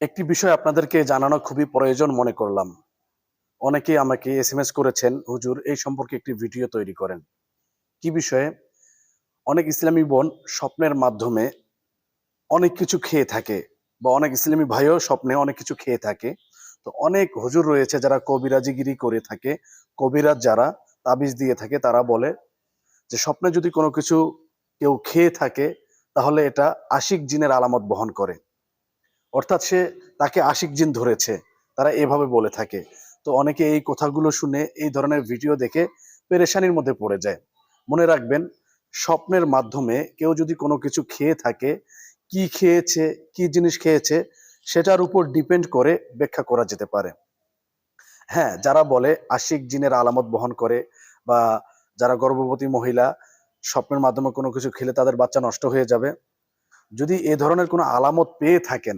একটি বিষয় আপনাদেরকে জানানো খুবই প্রয়োজন মনে করলাম। অনেকে আমাকে এস এম এস করেছেন, হুজুর, এই সম্পর্কে একটি ভিডিও তৈরি করেন। কি বিষয়ে? অনেক ইসলামী বোন স্বপ্নের মাধ্যমে অনেক কিছু খেয়ে থাকে বা অনেক ইসলামী ভাইও স্বপ্নে অনেক কিছু খেয়ে থাকে। তো অনেক হুজুর রয়েছে যারা কবিরাজিগিরি করে থাকে। কবিরাজ যারা তাবিজ দিয়ে থাকে, তারা বলে যে, স্বপ্নে যদি কোনো কিছু কেউ খেয়ে থাকে, তাহলে এটা আশিক জিনের আলামত বহন করে। অর্থাৎ সে তাকে আশিক জিন ধরেছে, তারা এভাবে বলে থাকে। তো অনেকে এই কথাগুলো শুনে এই ধরনের ভিডিও দেখে পেরেশানির মধ্যে পড়ে যায়। মনে রাখবেন, স্বপ্নের মাধ্যমে কেউ যদি কোনো কিছু খেয়ে থাকে, কি খেয়েছে, কি জিনিস খেয়েছে, সেটার উপর ডিপেন্ড করে ব্যাখ্যা করা যেতে পারে। হ্যাঁ যারা বলে আশিক জিনের আলামত বহন করে বা যারা গর্ভবতী মহিলা, স্বপ্নের মাধ্যমে কোনো কিছু খেলে তাদের বাচ্চা নষ্ট হয়ে যাবে। যদি এ ধরনের কোনো আলামত পেয়ে থাকেন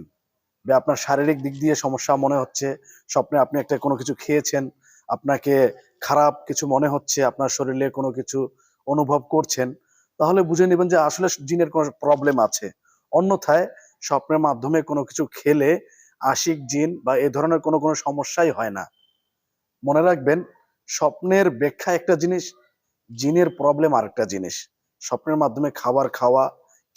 আপনার শারীরিক দিক দিয়ে সমস্যা মনে হচ্ছে, স্বপ্নে আপনি একটা কোনো কিছু খেয়েছেন, আপনাকে খারাপ কিছু মনে হচ্ছে, আপনার শরীরে কোনো কিছু অনুভব করছেন, তাহলে বুঝে নেবেন যে আসলে জিনের কোনো প্রবলেম আছে। অন্যথায় স্বপ্নের মাধ্যমে কোনো কিছু খেলে আশিক জিন বা এ ধরনের কোনো কোনো সমস্যাই হয় না। মনে রাখবেন, স্বপ্নের ব্যাখ্যা একটা জিনিস, জিনের প্রবলেম আরেকটা জিনিস। স্বপ্নের মাধ্যমে খাবার খাওয়া,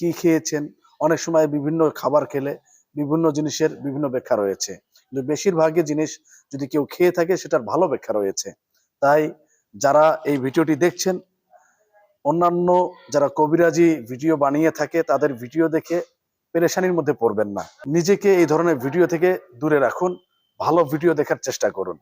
কি খেয়েছেন, অনেক সময় বিভিন্ন খাবার খেলে বিভিন্ন জিনিসের বিভিন্ন ব্যাখ্যা রয়েছে। কিন্তু বেশিরভাগই জিনিস যদি কেউ খেয়ে থাকে, সেটার ভালো ব্যাখ্যা রয়েছে। তাই যারা এই ভিডিওটি দেখছেন, অন্যান্য যারা কবিরাজি ভিডিও বানিয়ে থাকে, তাদের ভিডিও দেখে পেরেশানির মধ্যে পড়বেন না। নিজেকে এই ধরনের ভিডিও থেকে দূরে রাখুন, ভালো ভিডিও দেখার চেষ্টা করুন।